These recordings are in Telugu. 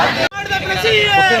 ఐక్యత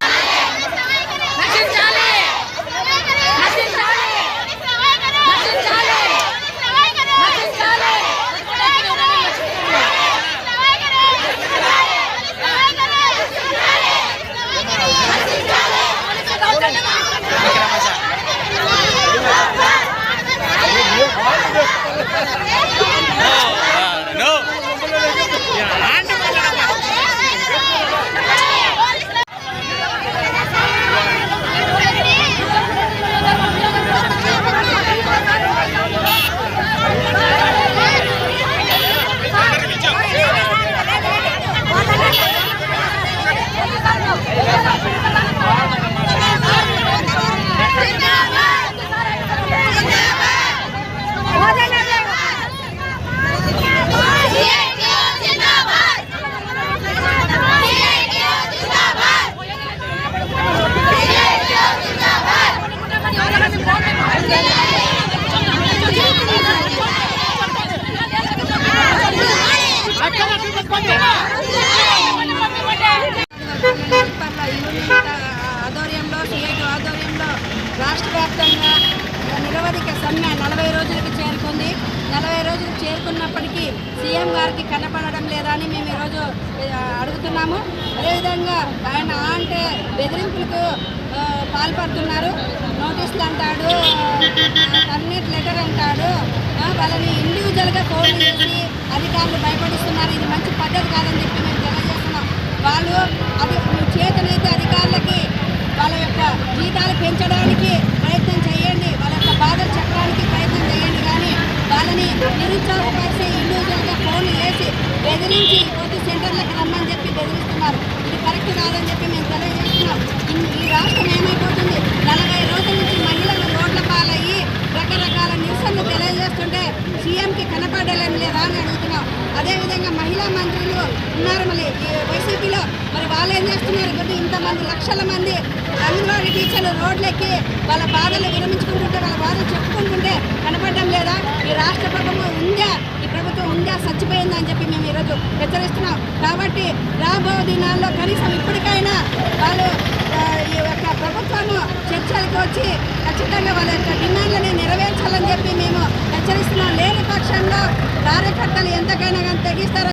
ఆధ్వర్యంలో సిఐటి ఆధ్వర్యంలో రాష్ట్ర వ్యాప్తంగా నిరవధిక సమ్మె నలభై రోజులకు చేరుకుంది నలభై రోజులు చేరుకున్నప్పటికీ సీఎం గారికి కనపడడం లేదని మేము ఈరోజు అడుగుతున్నాము అదేవిధంగా ఆయన ఆ అంటే బెదిరింపులకు పాల్పడుతున్నారు నోటీసులు అంటాడు టర్మినేట్ లెటర్ అంటాడు వాళ్ళని ఇండివిజువల్గా ఫోన్ చేసి అధికారులు భయపడిస్తున్నారు. ఇది మంచి పద్ధతి కాదని చెప్పి మేము తెలియజేస్తున్నాం. వాళ్ళు అది చేతనైతే అధికారులకి వాళ్ళ యొక్క జీతాలు పెంచడానికి ప్రయత్నం చేయండి. వాళ్ళ యొక్క బాధలు చెప్పడానికి ప్రయత్నం చేయండి. కానీ వాళ్ళని నిరుత్సాహపరిచే ఇండివిజువల్గా ఫోన్ చేసి బెదిరించి కొద్ది సెంటర్లకు రమ్మని చెప్పి బెదిరిస్తున్నారు. ఇది కరెక్ట్ కాదని చెప్పి మేము తెలియజేస్తున్నాం. ఈ రాష్ట్రం ఏమైపోతుంది? మంది అంగన్వాడీ టీచర్లు రోడ్లెక్కి వాళ్ళ బాధలు విరమించుకుంటుంటే వాళ్ళ బాధలు చెప్పుకుంటుంటే కనపడడం లేదా? ఈ రాష్ట్ర ప్రభుత్వం ఉందా? ఈ ప్రభుత్వం ఉందా? చచ్చిపోయిందా అని చెప్పి మేము ఈరోజు హెచ్చరిస్తున్నాం. కాబట్టి రాబో దినాల్లో కనీసం ఇప్పటికైనా వాళ్ళు ఈ యొక్క ప్రభుత్వము చర్చలకు వచ్చి ఖచ్చితంగా వాళ్ళ యొక్క డిమాండ్లని నెరవేర్చాలని చెప్పి మేము హెచ్చరిస్తున్నాం. లేని పక్షంలో కార్యకర్తలు ఎంతకైనా కానీ తెగిస్తారు